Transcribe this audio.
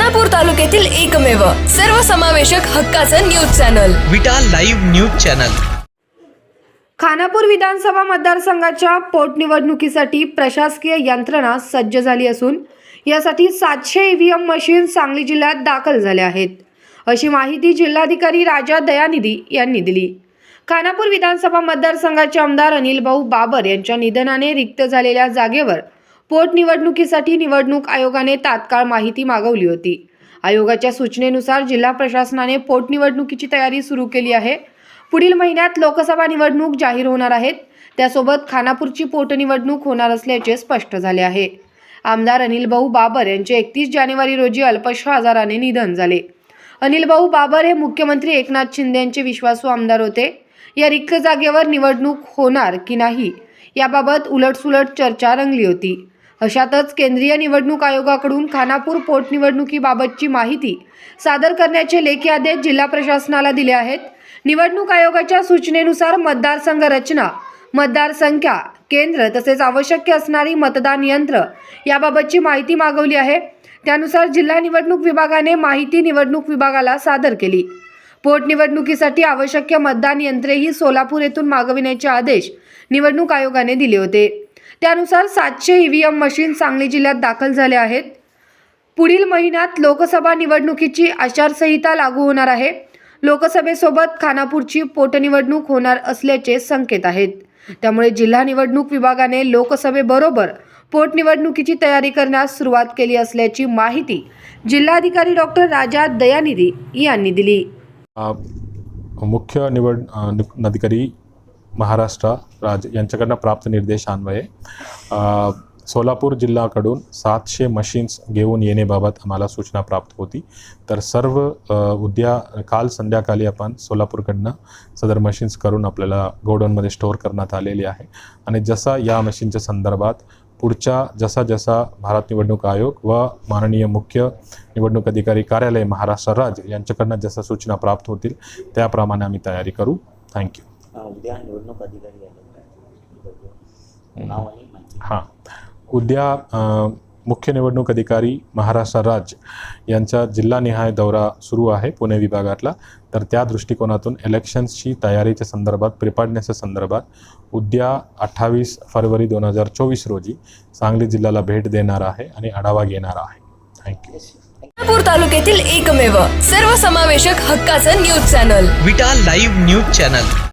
खानापूर तालुक्यातील एकमेव सर्वसमावेशक हक्काचं news channel. Vita live news channel. Khanapur विधानसभा मतदारसंघाच्या पोटनिवडणुकीसाठी प्रशासकीय यंत्रणा सज्ज झाली असून यासाठी सातशे ईव्हीएम मशीन सांगली जिल्ह्यात दाखल झाल्या आहेत. अशी माहिती जिल्हाधिकारी राजा दयानिधी यांनी दिली. खानापूर विधानसभा मतदारसंघाचे आमदार अनिल भाऊ बाबर यांच्या निधनाने रिक्त झालेल्या जागेवर पोटनिवडणुकीसाठी निवडणूक आयोगाने तात्काळ माहिती मागवली होती. आयोगाच्या सूचनेनुसार जिल्हा प्रशासनाने पोटनिवडणुकीची तयारी सुरू केली आहे. पुढील महिन्यात लोकसभा निवडणूक जाहीर होणार आहेत. त्यासोबत खानापूरची पोटनिवडणूक होणार असल्याचे स्पष्ट झाले आहे. आमदार अनिल भाऊ बाबर यांचे एकतीस जानेवारी रोजी अल्पशा आजाराने निधन झाले. अनिल भाऊ बाबर हे मुख्यमंत्री एकनाथ शिंदे यांचे विश्वासू आमदार होते. या रिक्त जागेवर निवडणूक होणार की नाही याबाबत उलटसुलट चर्चा रंगली होती. अशातच केंद्रीय निवडणूक आयोगाकडून खानापूर पोटनिवडणुकीबाबतची माहिती सादर करण्याचे लेखी आदेश जिल्हा प्रशासनाला दिले आहेत. निवडणूक आयोगाच्या सूचनेनुसार मतदारसंघ रचना मतदारसंख्या केंद्र तसेच आवश्यक असणारी मतदान यंत्र याबाबतची माहिती मागवली आहे. त्यानुसार जिल्हा निवडणूक विभागाने माहिती निवडणूक विभागाला सादर केली. पोटनिवडणुकीसाठी आवश्यक मतदान यंत्रेही सोलापूर येथून मागविण्याचे आदेश निवडणूक आयोगाने दिले होते. त्यानुसार सातशे ईव्हीएम मशीन सांगली जिल्ह्यात दाखल झाले आहेत. पुढील महिन्यात लोकसभा निवडणुकीची आचारसंहिता लागू होणार आहे. लोकसभेसोबत खानापूरची पोटनिवडणूक होणार असल्याचे संकेत आहेत. त्यामुळे जिल्हा निवडणूक विभागाने लोकसभेबरोबर पोटनिवडणुकीची तयारी करण्यास सुरुवात केली असल्याची माहिती जिल्हाधिकारी डॉक्टर राजा दयानिधी यांनी दिली. मुख्य निवड अधिकारी महाराष्ट्र राज यांच्याकडनं प्राप्त निर्देशान्वये सोलापूर जिल्ह्याकडून सातशे मशीन्स घेऊन येण्याबाबत आम्हाला सूचना प्राप्त होती. तर सर्व उद्या काल संध्याकाळी आपण सोलापूरकडनं सदर मशीन्स करून आपल्याला गोडाऊनमध्ये स्टोअर करण्यात आलेली आहे. आणि जसा या मशीनच्या संदर्भात पुढच्या जसा जसा भारत निवडणूक आयोग व माननीय मुख्य निवडणूक अधिकारी कार्यालय महाराष्ट्र राज्य यांच्याकडनं जसा सूचना प्राप्त होतील त्याप्रमाणे आम्ही तयारी करू. थँक्यू उद्या निवडणूक अधिकारी आले नाव आणि माहिती. हां. उद्या मुख्य निवडणूक अधिकारी महाराष्ट्र राज्य यांचा जिल्हानिहाय दौरा सुरू आहे पुणे विभागातला. तर त्या दृष्टिकोनातून इलेक्शन्सची तयारीच्या संदर्भात प्रिपार्डनेसच्या संदर्भात उद्या अठ्ठावीस फरवरी दोन हजार चोवीस रोजी सांगली जिल्ह्याला भेट देणार आहे आणि आढावा घेणार आहे. थँक्यू तालुक्यातील एकमेव सर्वसमावेशक हक्काचं news channel. Vita live news channel.